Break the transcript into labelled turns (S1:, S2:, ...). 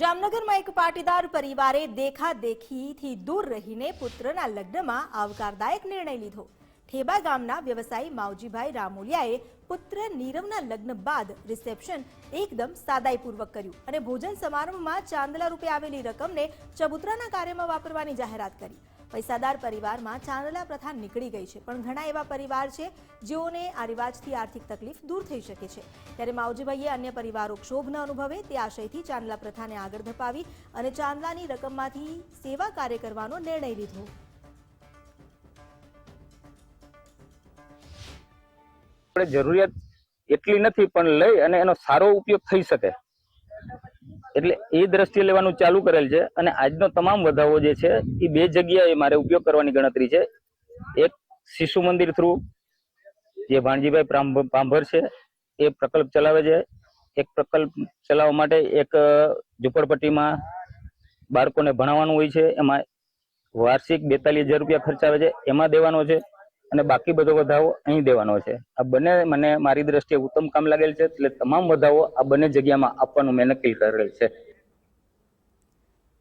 S1: જામનગરમાં એક પાટીદાર પરિવારે દેખાદેખીથી દૂર રહીને પુત્રના લગ્નમાં આવકારદાયક નિર્ણય લીધો. ઠેબા ગામના વ્યવસાયી માવજીભાઈ રામોલિયાએ પુત્ર નીરવના લગ્ન બાદ રિસેપ્શન એકદમ સાદાઈપૂર્વક કર્યું અને ભોજન સમારંભમાં ચાંદલા રૂપે આવેલી રકમને ચબુતરાના કાર્યમાં વાપરવાની જાહેરાત કરી. પૈસાદાર પરિવારમાં ચાંદલા પ્રથા નીકળી ગઈ છે, પણ ઘણા એવા પરિવાર છે જેઓને આ રિવાજથી આર્થિક તકલીફ દૂર થઈ શકે છે. ત્યારે માવજીભાઈએ અન્ય પરિવારો ક્ષોભ ન અનુભવે તે આશયથી ચાંદલા પ્રથાને આગળ ધપાવી અને ચાંદલાની રકમમાંથી સેવા કાર્ય કરવાનો નિર્ણય લીધો.
S2: આપણે જરૂરિયાત એટલી નથી, પણ લઈ અને એનો સારો ઉપયોગ થઈ શકે. એટલે એ દ્રષ્ટિએ લેવાનું ચાલુ કરેલ છે અને આજનો તમામ વધાવો જે છે, એ બે જગ્યાએ મારે ઉપયોગ કરવાની ગણતરી છે. એક શિશુ મંદિર થ્રુ જે ભાણજીભાઈ પાંભર છે, એ પ્રકલ્પ ચલાવે છે. એક પ્રકલ્પ ચલાવવા માટે એક ઝુંપડપટ્ટીમાં બાળકોને ભણાવવાનું હોય છે. એમાં વાર્ષિક બેતાલીસ હજાર રૂપિયા ખર્ચ આવે છે. એમાં દેવાનો છે. અને બાકી બધો વધાવો અહીં દેવાનો છે. આ બંને મને મારી દ્રષ્ટિએ ઉત્તમ કામ લાગેલ છે, એટલે તમામ વધાવો આ બંને જગ્યામાં આપવાનું મેં નક્કી કરેલ છે.